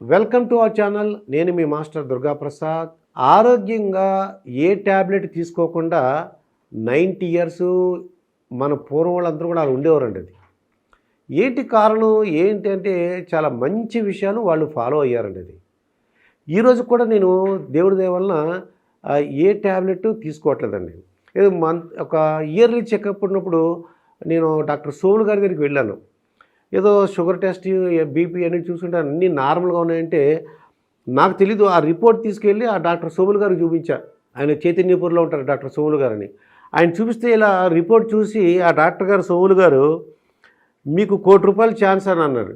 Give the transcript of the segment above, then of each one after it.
Welcome to our channel. నేను మీ master Durga Prasad ఆరోగ్యంగా ఏ ట్యాబ్లెట్ తీసుకోకుండా నైంటీ ఇయర్స్ మన పూర్వం వాళ్ళందరూ కూడా అలా ఉండేవారండి అది. ఏంటి కారణం? ఏంటి అంటే చాలా మంచి విషయాలు వాళ్ళు ఫాలో అయ్యారండి అది. ఈరోజు కూడా నేను దేవుడి దయ వలన ఏ ట్యాబ్లెట్ తీసుకోవట్లేదండి. ఏదో మంత్ ఒక ఇయర్లీ చెకప్ ఉన్నప్పుడు నేను డాక్టర్ సోములు గారి దగ్గరికి వెళ్ళాను. ఏదో షుగర్ టెస్ట్ బీపీ అన్ని చూసుకుంటే అన్నీ నార్మల్గా ఉన్నాయంటే నాకు తెలీదు. ఆ రిపోర్ట్ తీసుకెళ్ళి ఆ డాక్టర్ సోములు గారికి చూపించా. ఆయన చైతన్యపూర్లో ఉంటారు డాక్టర్ సోములు గారని. ఆయన చూపిస్తే ఇలా రిపోర్ట్ చూసి ఆ డాక్టర్ గారు సోములు గారు మీకు కోటి రూపాయలు ఛాన్స్ అని అన్నారు.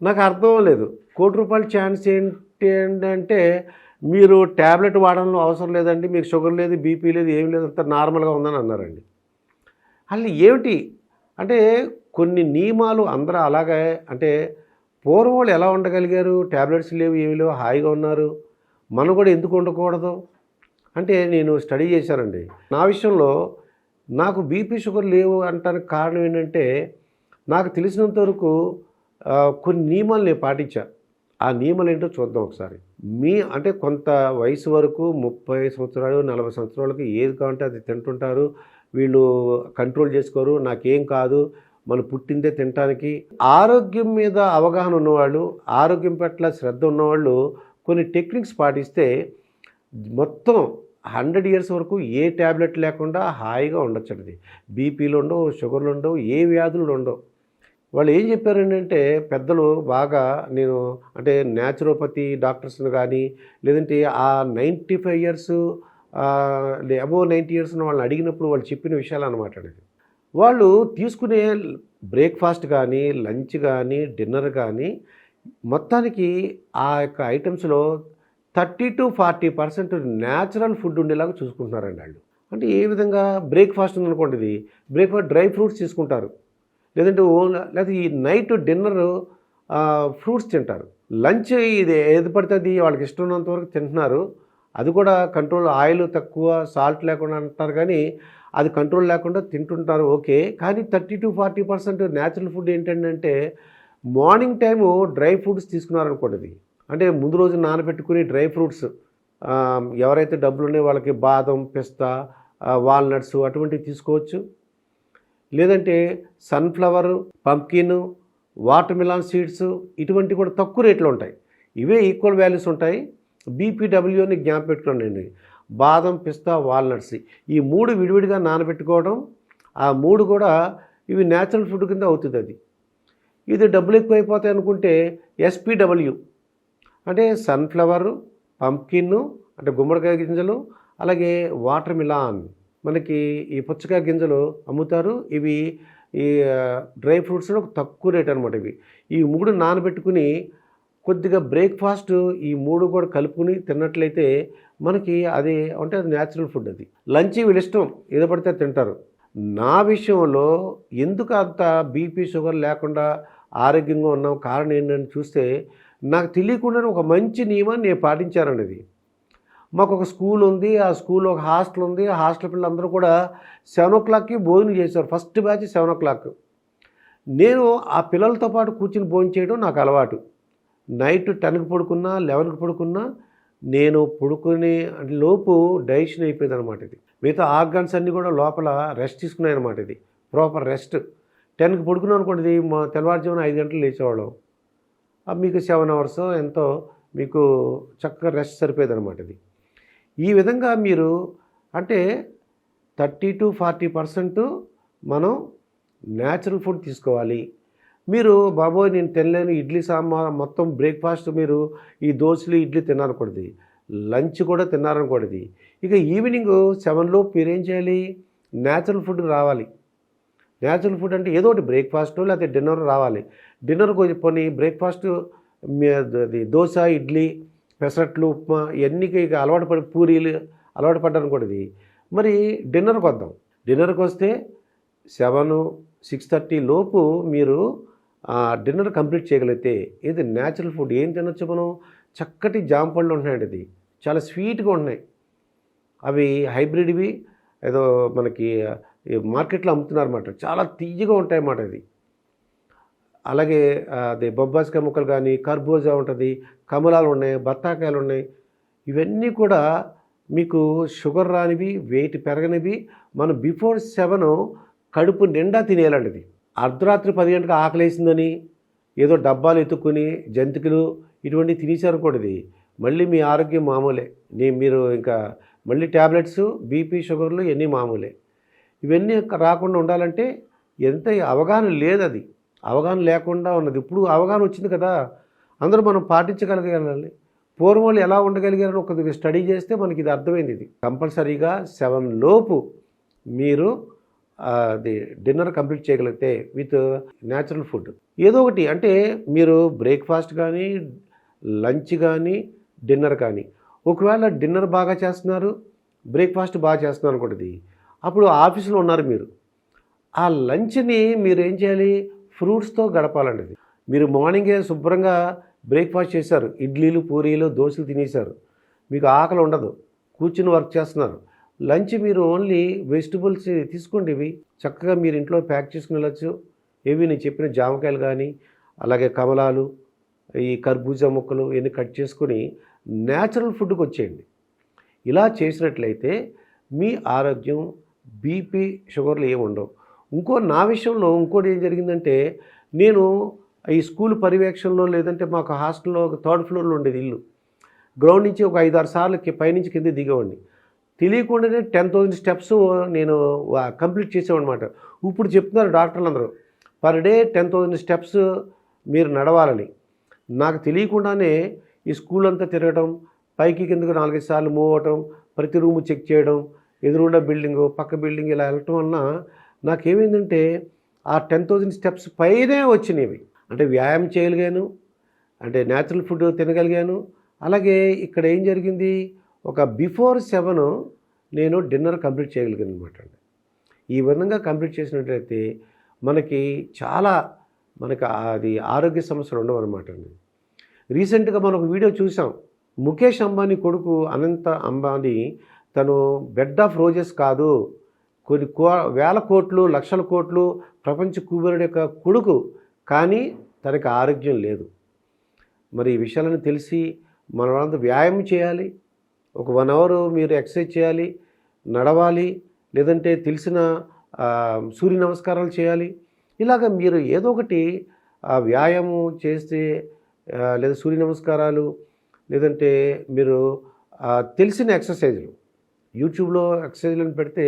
నాకు అర్థం లేదు కోటి రూపాయలు ఛాన్స్ ఏంటి అంటే మీరు ట్యాబ్లెట్ వాడడంలో అవసరం లేదండి మీకు షుగర్ లేదు బీపీ లేదు ఏం లేదు అంత నార్మల్గా ఉందని అన్నారండి. అసలు ఏమిటి? అంటే కొన్ని నియమాలు అందరూ అలాగే అంటే పూర్వం వాళ్ళు ఎలా ఉండగలిగారు? ట్యాబ్లెట్స్ లేవు ఏమి లేవు హాయిగా ఉన్నారు. మనం కూడా ఎందుకు ఉండకూడదు? అంటే నేను స్టడీ చేశానండి. నా విషయంలో నాకు బీపీ షుగర్ లేవు అంటానికి కారణం ఏంటంటే నాకు తెలిసినంత వరకు కొన్ని నియమాలు నేను పాటించా. ఆ నియమాలు ఏంటో చూద్దాం ఒకసారి. మీ అంటే కొంత వయసు వరకు ముప్పై సంవత్సరాలు నలభై సంవత్సరాలకు ఏది కావాలంటే అది తింటుంటారు. వీళ్ళు కంట్రోల్ చేసుకోరు నాకేం కాదు మనం పుట్టిందే తినటానికి. ఆరోగ్యం మీద అవగాహన ఉన్నవాళ్ళు ఆరోగ్యం పట్ల శ్రద్ధ ఉన్నవాళ్ళు కొన్ని టెక్నిక్స్ పాటిస్తే మొత్తం హండ్రెడ్ ఇయర్స్ వరకు ఏ ట్యాబ్లెట్ లేకుండా హాయిగా ఉండొచ్చు అది బీపీలు ఉండవు షుగర్లు ఉండవు ఏ వ్యాధులు ఉండవు. వాళ్ళు ఏం చెప్పారు ఏంటంటే పెద్దలు బాగా నేను అంటే న్యాచురోపతి డాక్టర్స్ని కానీ లేదంటే ఆ ninety five years above ninety years ఉన్న వాళ్ళని అడిగినప్పుడు వాళ్ళు చెప్పిన విషయాలు అనమాట అది. వాళ్ళు తీసుకునే బ్రేక్ఫాస్ట్ కానీ లంచ్ కానీ డిన్నర్ కానీ మొత్తానికి ఆ యొక్క ఐటమ్స్లో thirty to forty percent natural food ఉండేలాగా చూసుకుంటున్నారండి వాళ్ళు. అంటే ఏ విధంగా బ్రేక్ఫాస్ట్ ఉందనుకోండి ఇది బ్రేక్ఫాస్ట్ డ్రై ఫ్రూట్స్ తీసుకుంటారు. లేదంటే ఓన్ లేకపోతే ఈ నైట్ డిన్నర్ ఫ్రూట్స్ తింటారు. లంచ్ ఇది ఏది పడుతుంది అది వాళ్ళకి ఇష్టం ఉన్నంత వరకు తింటున్నారు. అది కూడా కంట్రోల్ ఆయిల్ తక్కువ సాల్ట్ లేకుండా అంటారు కానీ అది కంట్రోల్ లేకుండా తింటుంటారు ఓకే. కానీ thirty to forty percent natural food ఏంటంటే మార్నింగ్ టైము డ్రై ఫ్రూట్స్ తీసుకున్నారనుకోండి అంటే ముందు రోజు నానబెట్టుకుని డ్రై ఫ్రూట్స్ ఎవరైతే డబ్బులు ఉన్నాయో వాళ్ళకి బాదం పిస్తా వాల్నట్స్ అటువంటివి తీసుకోవచ్చు. లేదంటే sunflower pumpkin water melon seeds ఇటువంటి కూడా తక్కువ రేట్లో ఉంటాయి. ఇవే ఈక్వల్ వాల్యూస్ ఉంటాయి. బీపీడబ్ల్యూ అని జ్ఞాపకం పెట్టుకోండి బాదం పిస్తా వాల్నట్స్ ఈ మూడు విడివిడిగా నానబెట్టుకోవడం ఆ మూడు కూడా ఇవి న్యాచురల్ ఫుడ్ కింద అవుతుంది అది. ఇది డబ్బులు ఎక్కువైపోతాయి అనుకుంటే ఎస్పీడబ్ల్యూ అంటే సన్ఫ్లవర్ పంకిన్ అంటే గుమ్మడికాయ గింజలు అలాగే వాటర్ మిలాన్ మనకి ఈ పుచ్చకాయ గింజలు అమ్ముతారు. ఇవి ఈ డ్రై ఫ్రూట్స్ తక్కువ రేట్ అనమాట ఇవి. ఈ మూడు నానబెట్టుకుని కొద్దిగా బ్రేక్ఫాస్ట్ ఈ మూడు కూడా కలుపుకుని తిన్నట్లయితే మనకి అది అంటే అది న్యాచురల్ ఫుడ్ అది. లంచ్ వీళ్ళ ఇష్టం ఏదో పడితే తింటారు. నా విషయంలో ఎందుకు అంత బీపీ షుగర్ లేకుండా ఆరోగ్యంగా ఉన్నాం కారణం ఏంటని చూస్తే నాకు తెలియకుండానే ఒక మంచి నియమాన్ని నేను పాటించానండి ఇది మాకు ఒక స్కూల్ ఉంది ఆ స్కూల్లో ఒక హాస్టల్ ఉంది. ఆ హాస్టల్ పిల్లలందరూ కూడా సెవెన్ ఓ క్లాక్కి భోజనం చేశారు first batch seven o'clock. నేను ఆ పిల్లలతో పాటు కూర్చుని భోజనం చేయడం నాకు అలవాటు. నైట్ టెన్కి పడుకున్నా లెవెన్కి పడుకున్నా నేను పడుకునే లోపు డైజెషన్ అయిపోయింది అనమాట ఇది. మిగతా ఆర్గాన్స్ అన్నీ కూడా లోపల రెస్ట్ తీసుకున్నాయి అనమాట ఇది. Proper rest. టెన్కి పడుకున్నాను అనుకోండి ఇది మా తెల్లవారుజామున ఐదు గంటలు లేచేవాళ్ళం. మీకు సెవెన్ అవర్స్ ఎంతో మీకు చక్కగా రెస్ట్ సరిపోయేది అనమాట ఇది. ఈ విధంగా మీరు అంటే థర్టీ టు ఫార్టీ పర్సెంట్ మనం న్యాచురల్ ఫుడ్ తీసుకోవాలి. మీరు బాబోయ్ నేను తినలేను. ఇడ్లీ సాంబార్ మొత్తం బ్రేక్ఫాస్ట్ మీరు ఈ దోశలు ఇడ్లీ తినాలకూడదు లంచ్ కూడా తిన్నారనుకోండి ఇక ఈవినింగ్ సెవెన్లో మీరు ఏం చేయాలి? న్యాచురల్ ఫుడ్ రావాలి. న్యాచురల్ ఫుడ్ అంటే ఏదో ఒకటి బ్రేక్ఫాస్ట్ లేకపోతే డిన్నర్ రావాలి. డిన్నర్ పోనీ బ్రేక్ఫాస్ట్ అది దోశ ఇడ్లీ పెసరట్లు ఉప్మా ఇవన్నీ ఇక అలవాటు పడి పూరీలు అలవాటు పడ్డాను కూడా ఇది మరి డిన్నర్కి వద్దాం డిన్నర్కి వస్తే సెవెన్ సిక్స్ థర్టీ లోపు మీరు డిన్నర్ కంప్లీట్ చేయగలిగితే ఇది న్యాచురల్ ఫుడ్ ఏం తినొచ్చు మనం? చక్కటి జామ పళ్ళు ఉంటున్నాయండి ఇది. చాలా స్వీట్గా ఉన్నాయి అవి హైబ్రిడ్వి ఏదో మనకి మార్కెట్లో అమ్ముతున్నారన్నమాట. చాలా తీయగా ఉంటాయి అన్నమాట ఇది. అలాగే అది అదే బొబ్బాసికాయ ముక్కలు కానీ కర్బూజా ఉంటుంది కమలాలు ఉన్నాయి బత్తాకాయలు ఉన్నాయి. ఇవన్నీ కూడా మీకు షుగర్ రానివి వెయిట్ పెరగనివి మనం బిఫోర్ సెవెన్ కడుపు నిండా తినేయాలండి ఇది. అర్ధరాత్రి పది గంటలకు ఆకలేసిందని ఏదో డబ్బాలు ఎత్తుక్కుని జంతికలు ఇటువంటివి తినేసారనుకోండి మళ్ళీ మీ ఆరోగ్యం మామూలే. నీ మీరు ఇంకా మళ్ళీ ట్యాబ్లెట్స్ బీపీ షుగర్లు ఇవన్నీ మామూలే. ఇవన్నీ రాకుండా ఉండాలంటే ఎంత అవగాహన లేదు అది అవగాహన లేకుండా ఉన్నది. ఇప్పుడు అవగాహన వచ్చింది కదా. అందరూ మనం పాటించగలగాలి. పూర్వం వాళ్ళు ఎలా ఉండగలిగారని ఒక స్టడీ చేస్తే మనకి ఇది అర్థమైంది ఇది. కంపల్సరీగా సెవెన్ లోపు మీరు అది డిన్నర్ కంప్లీట్ చేయగలిగితే విత్ న్యాచురల్ ఫుడ్. ఏదో ఒకటి అంటే మీరు బ్రేక్ఫాస్ట్ కానీ లంచ్ కానీ డిన్నర్ కానీ. ఒకవేళ డిన్నర్ బాగా చేస్తున్నారు బ్రేక్ఫాస్ట్ బాగా చేస్తున్నారు అనుకోండి అప్పుడు ఆఫీసులో ఉన్నారు మీరు. ఆ లంచ్ని మీరు ఏం చేయాలి? ఫ్రూట్స్తో గడపాలండి మీరు మార్నింగే శుభ్రంగా బ్రేక్ఫాస్ట్ చేశారు ఇడ్లీలు పూరీలు దోశలు తినేశారు. మీకు ఆకలి ఉండదు కూర్చుని వర్క్ చేస్తున్నారు. లంచ్ మీరు ఓన్లీ వెజిటబుల్స్ తీసుకోండి ఇవి. చక్కగా మీరు ఇంట్లో ప్యాక్ చేసుకుని వెళ్ళచ్చు. ఏవి నేను చెప్పిన జామకాయలు కానీ అలాగే కమలాలు ఈ కర్బూజా ముక్కలు ఇవన్నీ కట్ చేసుకొని న్యాచురల్ ఫుడ్కి వచ్చేయండి. ఇలా చేసినట్లయితే మీ ఆరోగ్యం బీపీ షుగర్లు ఏమి ఉండవు. ఇంకో నా విషయంలో ఇంకోటి ఏం జరిగిందంటే నేను ఈ స్కూల్ పర్యవేక్షణలో లేదంటే మాకు హాస్టల్లో ఒక థర్డ్ ఫ్లోర్లో ఉండేది ఇల్లు. గ్రౌండ్ నుంచి ఒక ఐదారు సార్లు పైనుంచి కింద దిగేవాడిని. తెలియకుండానే టెన్ థౌజండ్ స్టెప్స్ నేను వా- కంప్లీట్ చేసామన్నమాట ఇప్పుడు చెప్తున్నారు డాక్టర్లు అందరూ per day ten thousand steps మీరు నడవాలని. నాకు తెలియకుండానే ఈ స్కూల్ అంతా తిరగడం పైకి కిందకు నాలుగైదు సార్లు మూవ్ అవటం ప్రతి రూమ్ చెక్ చేయడం ఎదురుండా బిల్డింగ్ పక్క బిల్డింగ్ ఇలా వెళ్ళటం వలన నాకేమైందంటే ఆ టెన్ థౌజండ్ స్టెప్స్ పైనే వచ్చినవి. అంటే వ్యాయామం చేయగలిగాను అంటే న్యాచురల్ ఫుడ్ తినగలిగాను అలాగే ఇక్కడ ఏం జరిగింది? ఒక బిఫోర్ సెవెన్ నేను డిన్నర్ కంప్లీట్ చేయగలిగాను అనమాట అండి. ఈ విధంగా కంప్లీట్ చేసినట్లయితే మనకి చాలా మనకి అది ఆరోగ్య సమస్యలు ఉండవు అనమాట అండి. రీసెంట్గా మనం ఒక వీడియో చూసాం. ముఖేష్ అంబానీ కొడుకు అనంత అంబానీ తను బెడ్ ఆఫ్ రోజెస్ కాదు కొన్ని కో వేల కోట్లు లక్షల కోట్లు ప్రపంచ కుబేరుడు యొక్క కొడుకు కానీ తనకి ఆరోగ్యం లేదు. మరి ఈ విషయాలను తెలిసి మన వాళ్ళంతా వ్యాయామం చేయాలి ఒక వన్ అవర్ మీరు ఎక్సర్సైజ్ చేయాలి నడవాలి లేదంటే తెలిసిన సూర్య నమస్కారాలు చేయాలి. ఇలాగ మీరు ఏదో ఒకటి వ్యాయామం చేస్తే లేదా సూర్య నమస్కారాలు లేదంటే మీరు తెలిసిన ఎక్సర్సైజులు యూట్యూబ్లో ఎక్సర్సైజ్లను పెడితే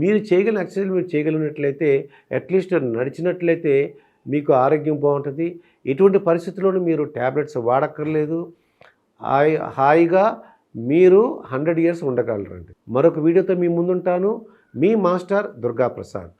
మీరు చేయగలిగిన ఎక్సర్సైజ్ మీరు చేయగలిగినట్లయితే అట్లీస్ట్ నడిచినట్లయితే మీకు ఆరోగ్యం బాగుంటుంది. ఎటువంటి పరిస్థితుల్లోనూ మీరు ట్యాబ్లెట్స్ వాడక్కర్లేదు. హాయి హాయిగా మీరు హండ్రెడ్ ఇయర్స్ ఉండగలరండి. మరొక వీడియోతో మీ ముందుంటాను. మీ మాస్టర్ దుర్గా ప్రసాద్